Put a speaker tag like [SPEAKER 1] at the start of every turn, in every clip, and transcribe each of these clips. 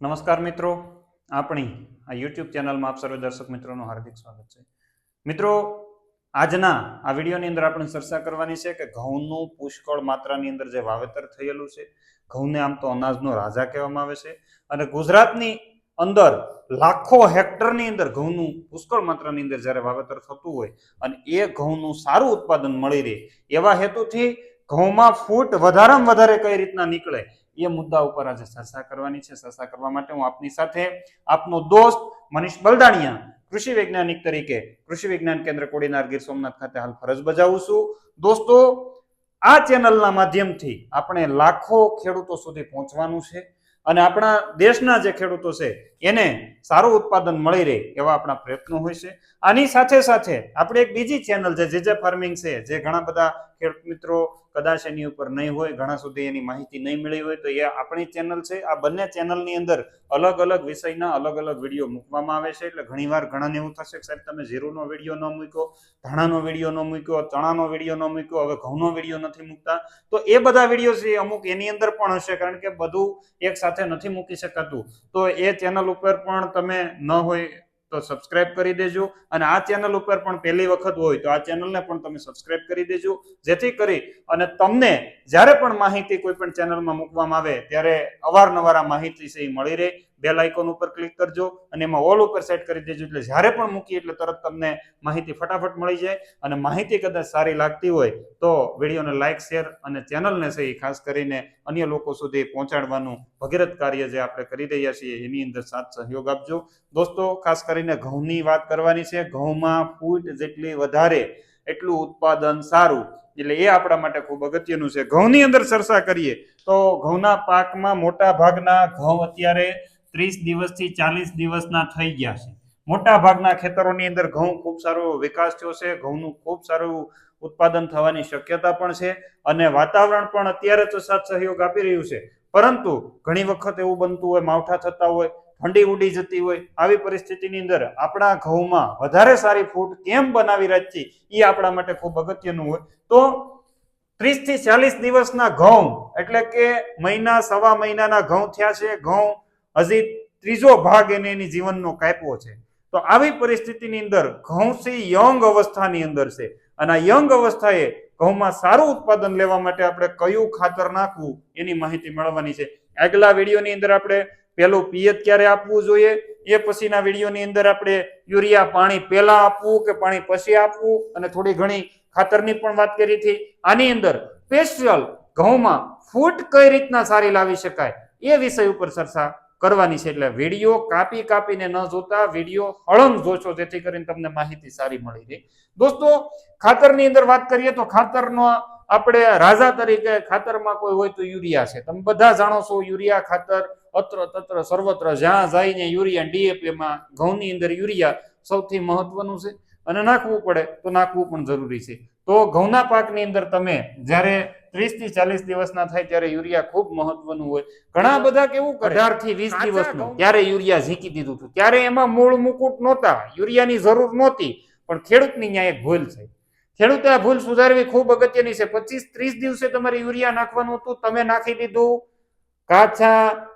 [SPEAKER 1] નમસ્કાર મિત્રો. આપણી આ યુટ્યુબ ચેનલમાં આપ સર્વે દર્શક મિત્રોનું હાર્દિક સ્વાગત છે. મિત્રો, આજના આ વિડીયોની અંદર આપણે ચર્ચા કરવાની છે કે ઘઉંનું પુષ્કળ માત્રાની અંદર જે વાવેતર થયેલું છે, ઘઉંને આમ તો અનાજનો રાજા કહેવામાં આવે છે અને ગુજરાતની અંદર લાખો હેક્ટરની અંદર ઘઉંનું પુષ્કળ માત્રાની અંદર જ્યારે વાવેતર થતું હોય અને એ ઘઉંનું સારું ઉત્પાદન મળી રહે એવા હેતુથી ઘઉંમાં ફૂટ વધારેમાં વધારે કઈ રીતના નીકળે એ મુદ્દા ઉપર આજે ચર્ચા કરવાની છે. ચર્ચા કરવા માટે હું આપની સાથે આપનો દોસ્ત મનીષ બલદાણિયા, કૃષિ વૈજ્ઞાનિક તરીકે, કૃષિ વિજ્ઞાન કેન્દ્ર કોડીનાર ગીર સોમનાથ ખાતે હાલ ફરજ બજાવું છું. દોસ્તો, આ ચેનલના માધ્યમથી આપણે લાખો ખેડૂતો સુધી પહોંચવાનું છે અને આપણા દેશના જે ખેડૂતો છે એને સારું ઉત્પાદન મળી રહે એવા આપણા પ્રયત્નો હોય છે. આની સાથે સાથે આપણે એક બીજી ચેનલ છે, જે જે ફાર્મિંગ છે, જે ઘણા બધા ખેડૂત મિત્રો, કદાચ એની ઉપર નહીં હોય, ઘણા સુધી એની માહિતી નહીં મળી હોય, તો એ આપણી ચેનલ છે. આ બંને ચેનલની અંદર અલગ અલગ વિષયના અલગ અલગ વીડિયો મૂકવામાં આવે છે. એટલે ઘણીવાર ઘણાને એવું થશે કે સાહેબ, તમે ઝીરોનો વીડિયો ન મૂક્યો, ધાણાનો વીડિયો ન મૂક્યો, ચણાનો વીડિયો ન મૂક્યો, હવે ઘઉંનો વીડિયો નથી મૂકતા. તો એ બધા વીડિયો છે અમુક એની અંદર પણ હશે, કારણ કે બધું એક સાથે નથી મૂકી શકાતું. તો એ ચેનલ ઉપર પણ તમે ન હોય તો સબસ્ક્રાઇબ કરી દેજો. અને આ ચેનલ ઉપર પણ પહેલી વખત હોય તો આ ચેનલને પણ તમે સબસ્ક્રાઇબ કરી દેજો. જેથી કરી અને તમને જ્યારે પણ માહિતી કોઈ પણ ચેનલમાં મૂકવામાં આવે ત્યારે અવારનવાર આ માહિતી છે એ મળી રહે. બેલ આઇકોન ઉપર ક્લિક કરજો અને એમાં ઓલ ઉપર સેટ કરી દેજો. એટલે જ્યારે પણ મૂકીએ એટલે તરત તમને માહિતી ફટાફટ મળી જાય અને માહિતી કદાચ સારી લાગતી હોય તો વિડીયોને લાઇક, શેર અને ચેનલને છે ખાસ કરીને અન્ય લોકો સુધી પહોંચાડવાનું ભગીરથ કાર્ય જે આપણે કરી રહ્યા છીએ એની અંદર સાથ સહયોગ આપજો. દોસ્તો, ખાસ કરીને ઘઉંની વાત કરવાની છે. ઘઉંમાં ફૂટ જેટલી વધારે એટલું ઉત્પાદન સારું. એટલે એ આપણા માટે ખૂબ અગત્યનું છે. ઘઉંની અંદર ચર્ચા કરીએ તો ઘઉંના પાકમાં મોટા ભાગના ઘઉં અત્યારે ત્રીસ દિવસથી ચાલીસ દિવસના થઈ ગયા છે. મોટા ભાગના ખેતરોની અંદર ઘઉં ખૂબ સારો વિકાસ થયો છે. ઘઉંનું ખૂબ સારું ઉત્પાદન થવાની શક્યતા પણ છે અને વાતાવરણ પણ અત્યારે તો સાથ સહયોગ આપી રહ્યું છે. પરંતુ ઘણી વખત એવું બનતું હોય, માવઠા થતા હોય, ઠંડી ઉડી જતી હોય, આવી પરિસ્થિતિની અંદર આપણા ઘઉંમાં વધારે સારી ફૂટ કેમ બનાવી રાખી એ આપણા માટે ખૂબ અગત્યનું હોય. તો ત્રીસથી ચાલીસ દિવસના ઘઉં એટલે કે મહિના, સવા મહિનાના ઘઉં થયા છે. ઘઉં હજી ત્રીજો ભાગ એને એની જીવનનો કાપ્યો છે. તો આવી પરિસ્થિતિની અંદર ઘઉં સી યંગ અવસ્થાની અંદર છે. અને આ યંગ અવસ્થાએ ઘઉંમાં સારું ઉત્પાદન લેવા માટે આપણે કયું ખાતર નાખવું એની માહિતી મેળવવાની છે. આગલા વિડીયોની અંદર આપણે પેલું પિયત ક્યારે આપવું જોઈએ? એ પછીના વિડીયોની અંદર આપણે યુરિયા પાણી પહેલા આપવું કે પાણી પછી આપવું? અને થોડી ઘણી ખાતરની પણ વાત કરી હતી. આની અંદર સ્પેશિયલ ઘઉંમાં ફૂટ કઈ રીતના સારી લાવી શકાય? એ વિષય ઉપર ચર્ચા કરવાની છે એટલે વીડિયો કાપી કાપીને ન જોતા, વીડિયો હળંગ જોશો, જેથી કરીને તમને માહિતી સારી મળી રહે. દોસ્તો, ખાતરની અંદર વાત કરીએ તો ખાતરનો આપણે રાજા તરીકે ખાતરમાં કોઈ હોય તો યુરિયા છે. તમે બધા જાણો છો યુરિયા ખાતર અત્ર તત્ર સર્વત્ર, જ્યાં જઈને યુરિયા ડીએપીમાં ઘઉંની અંદર યુરિયા સૌથી મહત્વનું છે. અને નાખવું પડે તો નાખવું પણ જરૂરી છે. તો ઘઉંના પાકની અંદર તમે જ્યારે ત્રીસથી ચાલીસ દિવસના થાય ત્યારે યુરિયા ખૂબ મહત્વનું હોય. ઘણા બધા કેવું કરે? અઢારથી વીસ દિવસનું. ત્યારે યુરિયા ઝીકી દીધું હતું. ત્યારે એમાં મૂળ મુકુટ નહોતા. યુરિયાની જરૂર નહોતી. પણ ખેડૂતની ન્યાય એક ભૂલ છે. ખેડૂતે આ ભૂલ સુધારવી ખૂબ અગત્યની છે. પચીસ ત્રીસ દિવસે તમારે યુરિયા નાખવાનું હતું. તમે નાખી દીધું. કાચા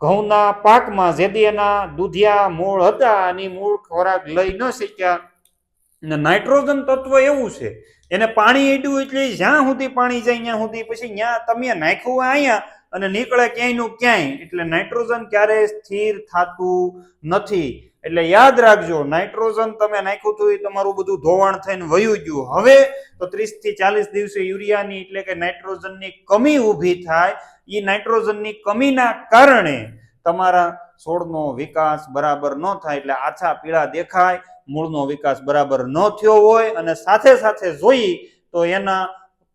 [SPEAKER 1] ઘઉંના પાકમાં જેદી એના દૂધિયા મૂળ હતા. અને મૂળ ખોરાક લઈ ન શક્યા. નાઇટ્રોજન તત્વ એવું છે, એને પાણી એડ્યું એટલે જ્યાં સુધી પાણી જાય, ત્યાં સુધી પછી ત્યાં તમે નાખ્યું હોય અહીંયા અને નીકળે ક્યાંયનું ક્યાંય, એટલે નાઇટ્રોજન ક્યારેય સ્થિર થતું નથી. એટલે યાદ રાખજો, નાઇટ્રોજન તમે નાખ્યું હતું એ તમારું બધું ધોવાણ થઈને વયું ગયું. હવે તો ત્રીસથી ચાલીસ દિવસે યુરિયાની એટલે કે નાઇટ્રોજનની કમી ઊભી થાય. એ નાઇટ્રોજનની કમીના કારણે તમારા છોડનો વિકાસ બરાબર ન થાય, એટલે આછા પીળા દેખાય. મૂળનો વિકાસ બરાબર ન થયો હોય અને સાથે સાથે જોઈ તો એના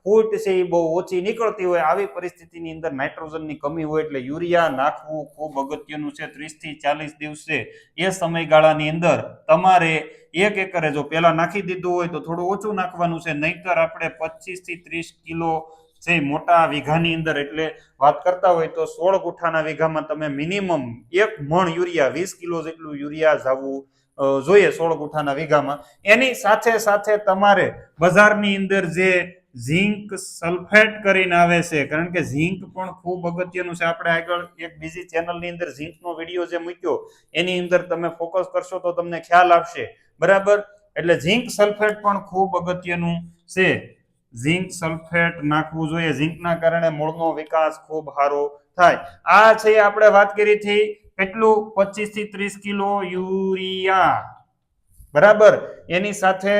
[SPEAKER 1] ફૂટ છે એ બહુ ઓછી નીકળતી હોય આવી પરિસ્થિતિની અંદર નાઇટ્રોજનની કમી હોય એટલે યુરિયા નાખવું ખૂબ અગત્યનું છે. ત્રીસથી ચાલીસ દિવસે એ સમયગાળાની અંદર તમારે એક એકરે જો પેલા નાખી દીધું હોય તો થોડું ઓછું નાખવાનું છે. નહીતર આપણે પચીસથી ત્રીસ કિલો જે મોટા વીઘાની અંદર એટલે વાત કરતા હોય તો સોળ ગુઠાના વીઘામાં તમે મિનિમમ એક મણ યુરિયા, વીસ કિલો જેટલું યુરિયા જાવું જોઈએ સોળ ગુઠાના વીઘામાં. એની સાથે સાથે તમારે બજારની અંદર જે ઝીંક સલ્ફેટ કરીને આવે છે, કારણ કે ઝીંક પણ ખૂબ અગત્યનું છે. આપણે આગળ એક બીજી ચેનલની અંદર ઝીંકનો વીડિયો જે મૂક્યો, એની અંદર તમે ફોકસ કરશો તો તમને ખ્યાલ આવશે. બરાબર? એટલે ઝીંક સલ્ફેટ પણ ખૂબ અગત્યનું છે. ઝિંક સલ્ફેટ નાખવું જોઈએ. ઝીંકના કારણે મૂળનો વિકાસ ખૂબ સારો થાય. આ છે આપણે વાત કરી હતી કેટલું? પચીસથી ત્રીસ કિલો યુરિયા. બરાબર? એની સાથે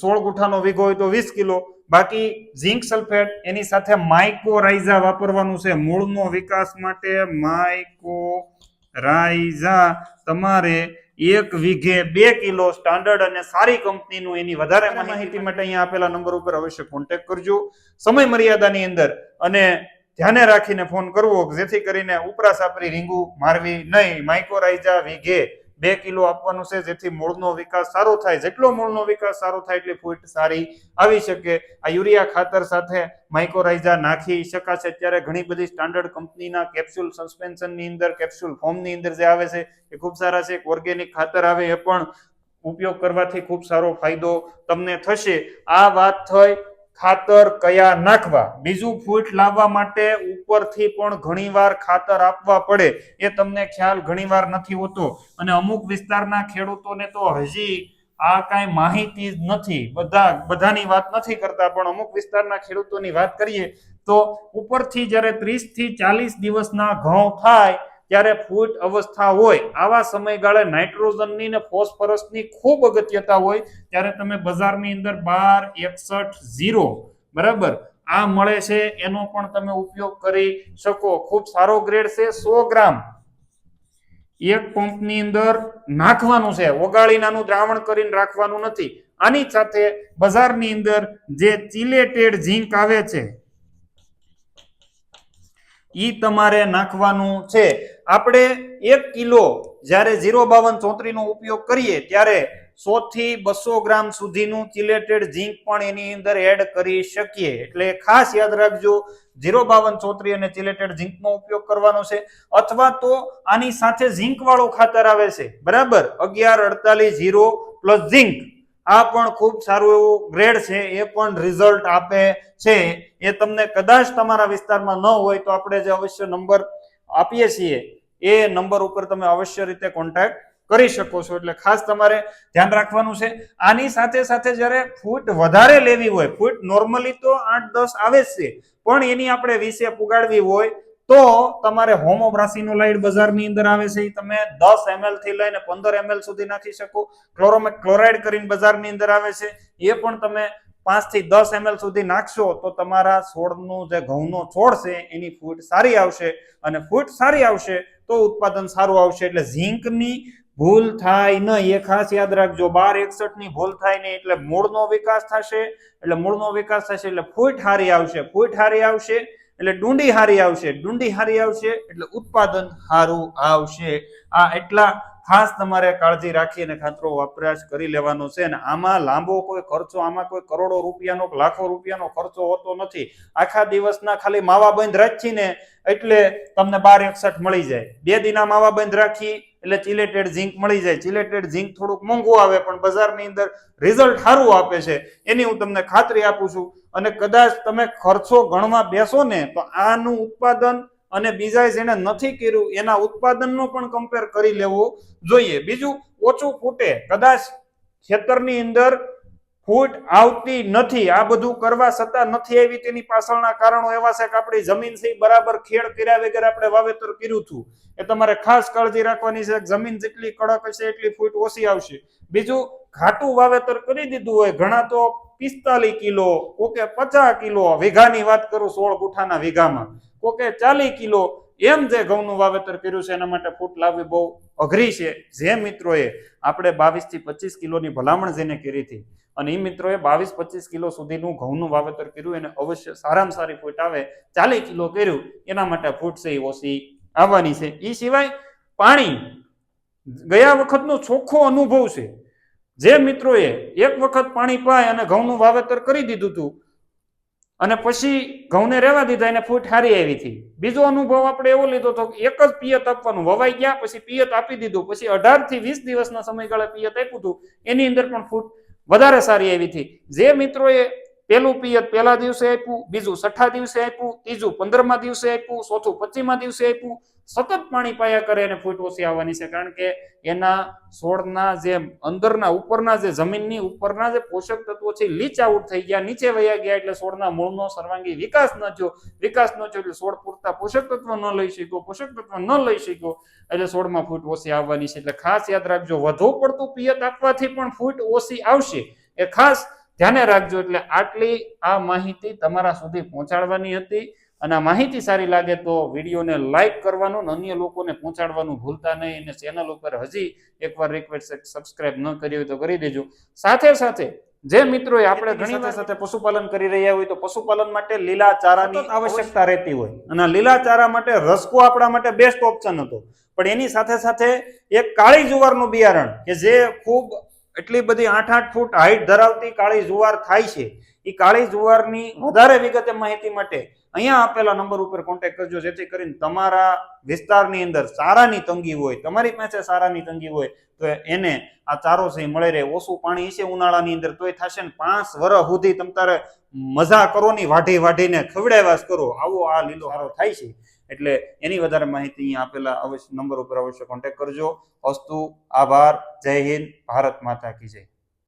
[SPEAKER 1] સોળ ગુઠાનો વીઘો હોય તો વીસ કિલો. બાકી ઝિંક સલ્ફેટ એની સાથે માઇકોરાઇઝા વાપરવાનું છે. મૂળનો વિકાસ માટે માઇકોરાઇઝા તમારે એક વીઘે બે કિલો સ્ટાન્ડર્ડ અને સારી કંપનીનું એની વધારે માહિતી માટે અહીંયા આપેલા નંબર ઉપર અવશ્ય કોન્ટેક્ટ કરજો. સમય મર્યાદાની અંદર અને ધ્યાને રાખીને ફોન કરવો જેથી કરીને ઉપરા સાપરી રીંગુ મારવી નહીં. માઇકોરાઇઝા વીઘે બે કિલો આપવાનું છે, જેથી મૂળનો વિકાસ સારો થાય. જેટલો મૂળનો વિકાસ સારો થાય એટલી ફૂટ સારી આવી શકે. આ યુરિયા ખાતર સાથે માઇકોરાઇઝા નાખી શકાશે. અત્યારે ઘણી બધી સ્ટાન્ડર્ડ કંપનીના કેપ્સ્યુલ સસ્પેન્શનની અંદર કેપ્સ્યુલ ફોર્મની અંદર જે આવે છે, એ ખૂબ સારા છે. ઓર્ગેનિક ખાતર આવે, એ પણ ઉપયોગ કરવાથી ખૂબ સારો ફાયદો તમને થશે. આ વાત થઈ ખાતર કયા નાખવા? બીજું ફૂટ લાવવા માટે ઉપરથી પણ ઘણીવાર ખાતર આપવા પડે. એ તમને ખ્યાલ ઘણીવાર નથી હોતો. અને અમુક વિસ્તારના ખેડૂતોને તો હજી આ કાંઈ માહિતી જ નથી. બધા, બધાની વાત નથી કરતા, પણ અમુક વિસ્તારના ખેડૂતોની વાત કરીએ તો ઉપરથી જ્યારે ત્રીસથી ચાલીસ દિવસના ઘઉં થાય ત્યારે ફૂટ અવસ્થા હોય, આવા સમયગાળે નાઇટ્રોજનની ને ફોસ્ફરસની ખૂબ અગત્યતા હોય, ત્યારે તમે બજારની અંદર બાર, એકસઠ, ઝીરો, બરાબર? આ મળે છે, એનો પણ તમે ઉપયોગ કરી શકો. ખૂબ સારો ગ્રેડ છે, સો ગ્રામ. એક પંપની અંદર નાખવાનું છે ઓગાળીનાનું દ્રાવણ કરીને રાખવાનું નથી. આની સાથે બજારની અંદર જે ચિલેટેડ ઝીંક આવે છે, ઈ તમારે નાખવાનું છે. આપણે એક કિલો જ્યારે ઝીરો બાવન ચોત્રીનો ઉપયોગ કરીએ ત્યારે સો થી બસો ગ્રામ સુધીનું ચિલેટેડ ઝીંક પણ એની અંદર એડ કરી શકીએ. એટલે ખાસ યાદ રાખજો ઝીરો બાવન ચોત્રી અને ચિલેટેડ ઝીંકનો ઉપયોગ કરવાનો છે. અથવા તો આની સાથે ઝીંક વાળું ખાતર આવે છે. બરાબર? અગિયાર, અડતાલીસ ઝીરો પ્લસ ઝીંક આ પણ ખૂબ સારું એવું ગ્રેડ છે. એ પણ રિઝલ્ટ આપે છે. એ તમને કદાચ તમારા વિસ્તારમાં ન હોય તો આપણે જે અવશ્ય નંબર આપીએ છીએ, એ નંબર ઉપર તમે અવશ્ય રીતે કોન્ટેક્ટ કરી શકો છો. એટલે ખાસ તમારે ધ્યાન રાખવાનું છે. આની સાથે સાથે જ્યારે ફૂટ વધારે લેવી હોય ફૂટ નોર્મલી તો આઠ દસ આવે જ છે, પણ એની આપણે વિશે પુગાડવી હોય તો તમારે હોમોબ્રાસિનોલાઇડ બજારની અંદર આવે છે. એ તમે દસ એમએલથી લઈને પંદર એમએલ સુધી નાખી શકો. ક્લોરોમેક ક્લોરાઇડ કરીને બજારની અંદર આવે છે. એ પણ તમે પાંચથી દસ એમએલ સુધી નાખશો તો તમારા છોડનું જે ઘઉંનો છોડ છે, એની ફૂટ સારી આવશે અને ફૂટ સારી આવશે તો ઉત્પાદન સારું આવશે. એટલે ઝીંકની ભૂલ થાય નહીં. એ ખાસ યાદ રાખજો, બાર એકસઠની ભૂલ થાય નહીં, એટલે મૂળનો વિકાસ થશે, એટલે મૂળનો વિકાસ થશે, એટલે ફૂટ હારી આવશે. ફૂટ હારી આવશે, એટલે ડુંડી હારી આવશે. ડુંડી હારી આવશે, એટલે ઉત્પાદન સારું આવશે. આ એટલા ખાસ તમારે કાળજી રાખી અને ખાતરો વપરાશ કરી લેવાનો છે અને આમાં લાંબો કોઈ ખર્ચો, આમાં કોઈ કરોડો રૂપિયાનો લાખો રૂપિયાનો ખર્ચો હોતો નથી. આખા દિવસના ખાલી માવા બંધ રાખીને એટલે તમને બાર એકસઠ મળી જાય. બે દિના માવા બંધ રાખી એટલે ચિલેટેડ ઝીંક મળી જાય. ચિલેટેડ ઝીંક થોડુંક મોંઘું આવે પણ બજારની અંદર રિઝલ્ટ સારું આપે છે. એની હું તમને ખાતરી આપું છું. અને કદાચ તમે ખર્ચો ગણવા બેસો ને તો આનું ઉત્પાદન અને બીજા જેને નથી કર્યું, એના ઉત્પાદનનો પણ કમ્પેર કરી લેવું જોઈએ. બીજું, ઓછું ફૂટે. કદાચ ખેતરની અંદર ફૂટ આવતી નથી. આ બધું કરવા છતાં નથી આવી તેની પાછળના કારણો એવા છે કે આપણી જમીન છે બરાબર ખેડ કર્યા વગર આપણે વાવેતર કર્યું હતું. એ તમારે ખાસ કાળજી રાખવાની છે જમીન જેટલી કડક હશે એટલી ફૂટ ઓછી આવશે. બીજું, ઘાટું વાવેતર કરી દીધું હોય, ઘણા તો પિસ્તાલીસ કિલો, ઓકે, પચાસ કિલો વીઘાની વાત કરું સોળ ગુઠાના વીઘામાં. કોકે ચાલીસ કિલો એમ જે ઘઉંનું વાવેતર કર્યું છે એના માટે ફૂટ લાવવી બહુ અઘરી છે. જે મિત્રોએ આપણે બાવીસથી પચીસ કિલોની ભલામણ જેને કરી હતી અને એ મિત્રોએ બાવીસ પચીસ કિલો સુધીનું ઘઉંનું વાવેતર કર્યું એને અવશ્ય સારામાં સારી ફૂટ આવે. ચાલીસ કિલો કર્યું, એના માટે ફૂટ છે એ ઓછી આવવાની છે. એ સિવાય પાણી, ગયા વખતનો ચોખ્ખો અનુભવ છે. જે મિત્રોએ એક વખત પાણી પાય અને ઘઉંનું વાવેતર કરી દીધું હતું અને પછી ઘઉંને રહેવા દીધા એને ફૂટ હારી આવી હતી. બીજો અનુભવ આપણે એવો લીધો હતો એક જ પિયત આપવાનું. વવાઈ ગયા, પછી પિયત આપી દીધું. પછી અઢારથી વીસ દિવસના સમયગાળે પિયત આપ્યું હતું. એની અંદર પણ ફૂટ વધારે સારી આવી હતી. જે મિત્રોએ
[SPEAKER 2] પેલું પિયત પહેલા દિવસે આપ્યું, બીજું છઠ્ઠા દિવસે આપ્યું, ત્રીજું પંદરમા દિવસે આપ્યું, ચોથું પચીમા દિવસે આપ્યું. સતત પાણી પાયા કરે અને ફૂટ ઓછી આવવાની છે, કારણ કે એના છોડના જે અંદરના ઉપરના જે જમીનની ઉપરના જે પોષક તત્વો છે લીચ આઉટ થઈ ગયા, નીચે વયા ગયા, એટલે છોડના મૂળનો સર્વાંગી વિકાસ ન થયો. વિકાસ ન થયો એટલે છોડ પૂરતા પોષક તત્વ ન લઈ શક્યો. પોષક તત્વ ન લઈ શક્યો એટલે છોડમાં ફૂટ ઓછી આવવાની છે. એટલે ખાસ યાદ રાખજો, વધુ પડતું પિયત આપવાથી પણ ફૂટ ઓછી આવશે. એ ખાસ ધ્યાને રાખજો એટલે આટલી આ માહિતી તમારા સુધી પહોંચાડવાની હતી અને આ માહિતી સારી લાગે તો વિડીયોને લાઈક કરવાનું અને અન્ય લોકોને પહોંચાડવાનું ભૂલતા નહીં અને ચેનલ ઉપર હજી એકવાર રિક્વેસ્ટ સબસ્ક્રાઇબ ન કરી હોય તો કરી દેજો. સાથે સાથે જે મિત્રો આપણે ઘણી
[SPEAKER 1] સાથે પશુપાલન કરી રહ્યા હોય તો પશુપાલન માટે લીલા ચારાની આવશ્યકતા રહેતી હોય. અને લીલા ચારા માટે રસકો આપણા માટે બેસ્ટ ઓપ્શન હતો. પણ એની સાથે સાથે એક કાળી જુવારનું બિયારણ કે જે ખૂબ એટલી બધી આઠ આઠ ફૂટ હાઈટ ધરાવતી કાળી જુવાર થાય છે. એ કાળી જુવારની વધારે વિગતે માહિતી માટે અહીંયા આપેલા નંબર ઉપર કોન્ટેક્ટ કરજો, જેથી કરીને તમારા વિસ્તારની અંદર સારાની તંગી હોય, તમારી પાસે સારાની તંગી હોય, તો એને આ ચારો છે મળે રહે ઓછું પાણી છે ઉનાળાની અંદર, તોય થશે ને પાંચ વર્ષ સુધી તમ તારે મજા કરો ની વાઢી વાઢીને ખવડાવ્યાસ કરો. આવો આ લીલો હારો થાય છે. એટલે એની વધારે માહિતી અહીંયા આપેલા અવશ્ય નંબર ઉપર અવશ્ય કોન્ટેક્ટ કરજો. અસ્તુ, આભાર, જય હિન્દ, ભારત માતા કી જય.